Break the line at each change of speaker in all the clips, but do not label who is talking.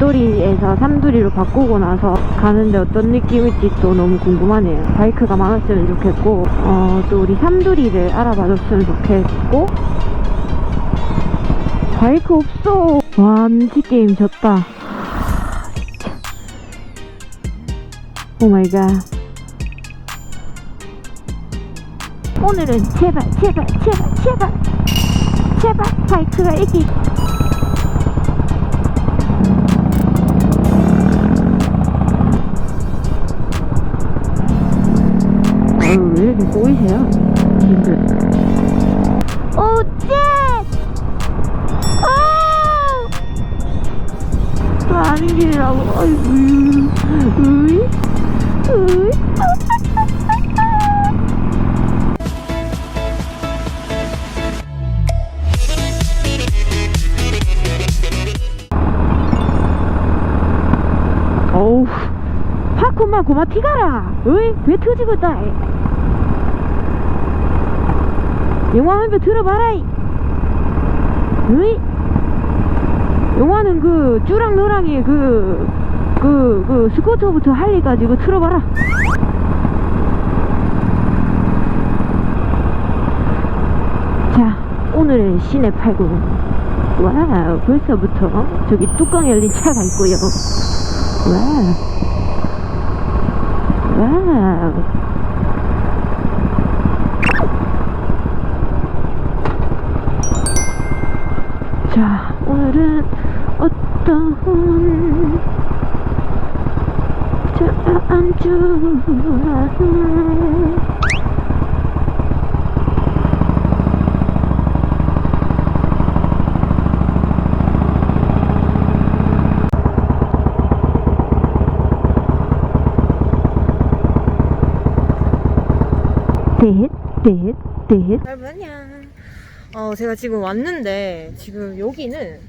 뒷도리에서 삼도리로 바꾸고 나서 가는데 어떤 느낌일지 또 너무 궁금하네요. 바이크가 많았으면 좋겠고, 어, 또 우리 삼도리를 알아봐줬으면 좋겠고, 바이크 없어! 와, 눈치 게임 졌다. 오 마이 갓. 오늘은 제발, 제발, 제발, 제발, 제발 바이크가 이기. 이렇게 꼬이세요? 님들. 오, 쉣! 아! 또 아닌 길이라고. 아이고, 으이, 으이. 어우, 파쿠마 고마 티가라. 어이, 왜 터지겠다. 영화 한 편 들어봐라. 이. 어이, 영화는 그 쭈랑 너랑의 그, 그, 그 스쿠터부터 할리까지 이거 틀어봐라. 자, 오늘의 시내 89. 와우, 벌써부터 저기 뚜껑 열린 차가 있고요. 와우. 와 뎃.
여러분 안녕. 어 제가 지금 왔는데 지금 여기는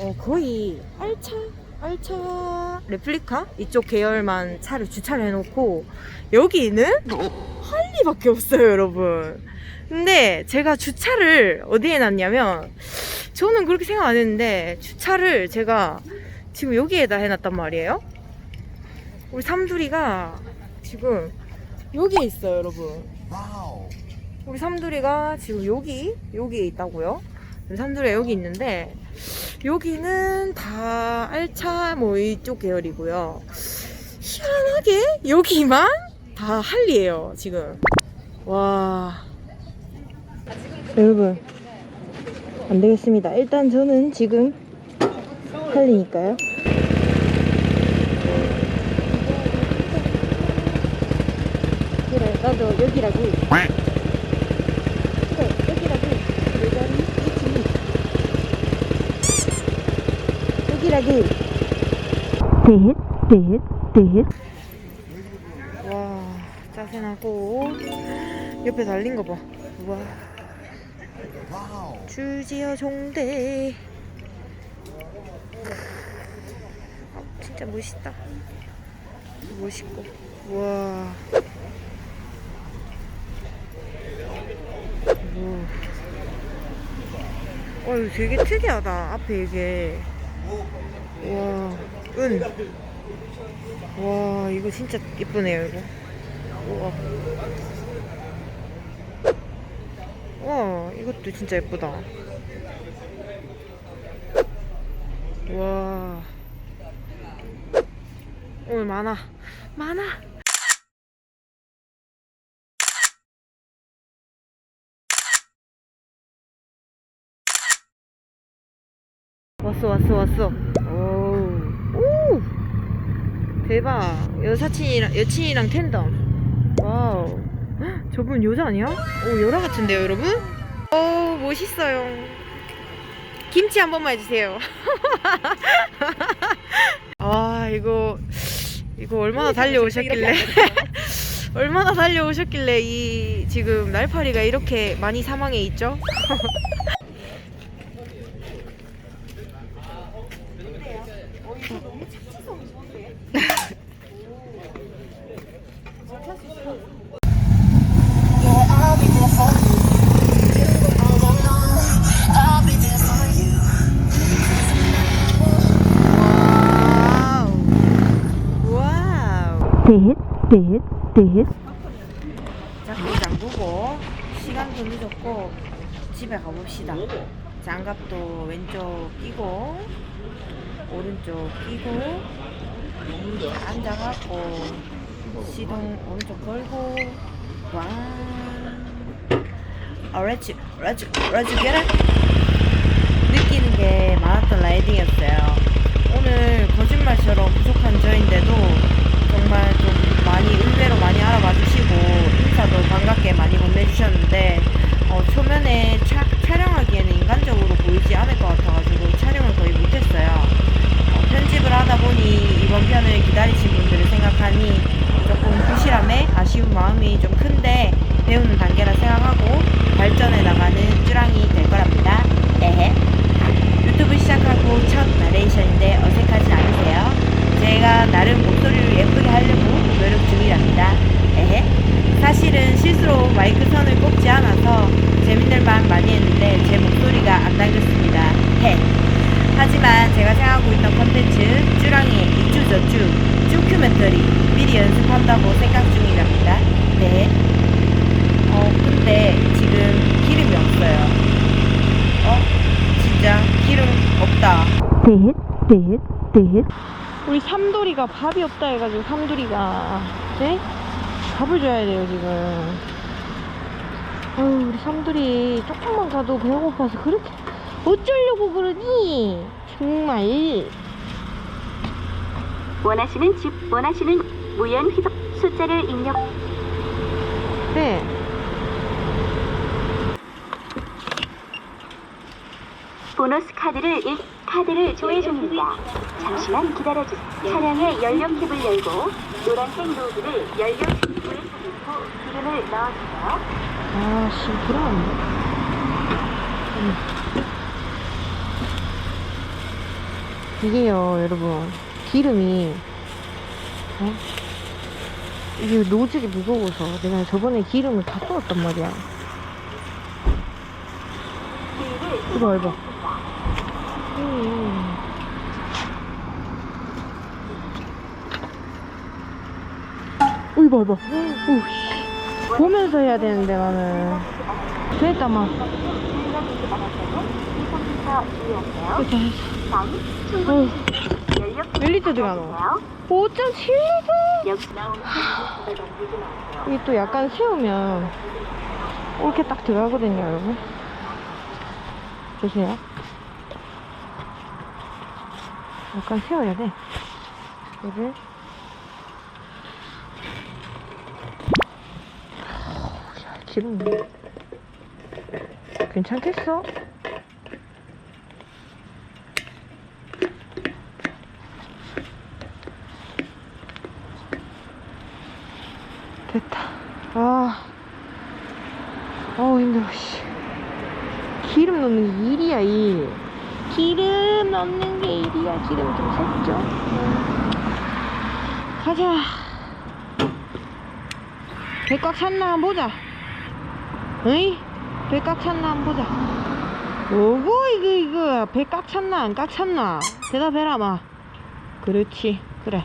어 거의 알차 알차 레플리카 이쪽 계열만 차를 주차를 해놓고 여기는 할리밖에 없어요, 여러분. 근데 제가 주차를 어디에 놨냐면 저는 그렇게 생각 안 했는데 주차를 제가 지금 여기에다 해놨단 말이에요. 우리 삼두리가 지금 여기에 있어요, 여러분. 우리 삼두리가 지금 여기 여기에 있다고요. 삼두리가 여기 있는데 여기는 다 알차 뭐 이쪽 계열이고요. 희한하게 여기만 다 할리예요 지금. 와 여러분 안 되겠습니다. 일단 저는 지금 할리니까요. 그래 나도 여기라고. 내 자리 여기라고.
뎃, 뎃, 뎃.
와 짜증나고 옆에 달린 거 봐. 와. 주지어 종대. 아, 진짜 멋있다. 멋있고. 와. 오. 어, 이거 되게 특이하다. 앞에 이게. 와, 은. 와, 이거 진짜 예쁘네요, 이거. 우와. 와, 이것도 진짜 예쁘다. 와. 오늘 많아. 많아. 왔어, 왔어, 왔어. 대박. 여사친이랑 여친이랑 텐덤. 와우. 저분 여자 아니야? 오 여자 같은데요 여러분? 오 멋있어요. 김치 한 번만 해주세요. 아 이거 이거 얼마나 달려오셨길래. 얼마나 달려오셨길래 이 지금 날파리가 이렇게 많이 사망해 있죠?
뎃, 뎃, 뎃.
자꾸 잠그고 시간도 늦었고 집에 가봅시다. 장갑도 왼쪽 끼고 오른쪽 끼고 앉아갖고 시동 오른쪽 걸고 와. let's let's get it. 느끼는 게 많았던 라이딩이었어요. 오늘 거짓말처럼 부족한 저인데도 정말 좀 많이 의외로 많이 알아봐 주시고 인사도 반갑게 많이 건네주셨는데 어, 초면에 차, 촬영하기에는 인간적으로 보이지 않을 것 같아가지고 촬영을 거의 못했어요. 어, 편집을 하다 보니 이번 편을 기다리신 분들을 생각하니 조금 부실함에 아쉬운 마음이 좀 큰데 배우는 단계라 생각하고 발전해 나가는 쭈랑이 될 거랍니다. 에헤. 유튜브 시작하고 첫 나레이션인데 어색하지 않으세요? 제가 나름 목소리를 예쁘게 하려고 노력 중이랍니다. 에헤. 사실은 실수로 마이크 선을 꼽지 않아서 재밌는 말 많이 했는데 제 목소리가 안 당겼습니다. 헤. 하지만 제가 생각하고 있던 컨텐츠 쭈랑이의 이쭈저쭈 쭈큐멘터리 미리 연습한다고 생각 중이랍니다. 네. 어 근데 지금 기름이 없어요. 어? 진짜 기름 없다.
뎃, 뎃, 뎃.
우리 삼돌이가 밥이 없다 해가지고 삼돌이가 네? 밥을 줘야 돼요 지금. 아유 우리 삼돌이 조금만 가도 배고파서 그렇게 어쩌려고 그러니 정말.
원하시는 집, 원하시는 무연 휘석 숫자를 입력.
네.
보너스 카드를 일, 카드를 조회 중입니다. 잠시만 기다려주세요. 차량의 연료 캡을 열고 노란색 노드를 연료 튜브에 넣고 기름을 넣어주세요.
아 씨 불안한데. 이게요 여러분 기름이 어? 이게 노즐이 무거워서 내가 저번에 기름을 다 쏟았단 말이야. 이거 봐 음. 어이 봐봐. 오씨. 보면서 해야 되는데 나는. 됐다 막. 됐다
단,
어,
충분히 연료
몇 리터 들어가노? 5.7리터
여기 나오는 숫자를 넘기지 마세요.
이게 또 약간 세우면 이렇게 딱 들어가거든요 여러분 보세요 약간 세워야 돼 얘를 야, 기름 괜찮겠어? 됐다. 아, 어우 힘들어. 씨. 기름 넣는 게 일이야 일. 기름 넣는 게 일이야. 기름 좀 샜죠. 응. 가자. 배꽉 찼나 한번 보자. 어이? 배꽉 찼나 한번 보자. 오고 이거 이거 배꽉 찼나 안꽉 찼나? 대답해라 마. 그렇지. 그래.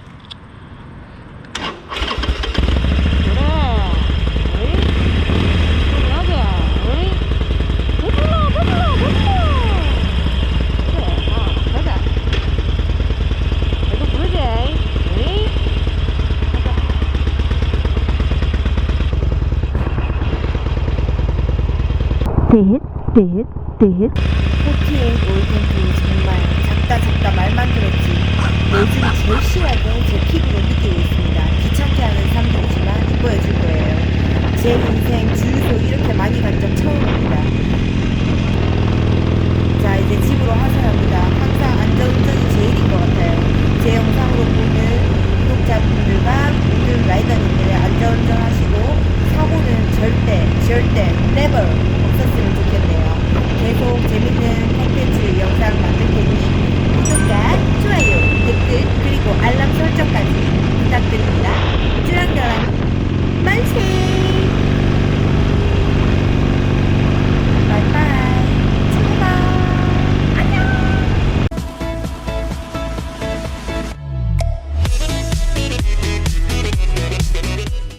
어이? 그래, 하자. 어이? 버틀러, 버틀러, 버틀러. 그래, 아, 가자. 이거 부르지. 어이?
뎃, 뎃, 뎃.
코팅 올펜트 정말 작다 작다 말만 들었지. 요즘 제일 심하게 제 피부로 느끼고 있습니다. 귀찮게 하는 사람들이지만 이뻐해줄 거예요. 제 인생 주유소 이렇게 많이 간 적 처음입니다. 자 이제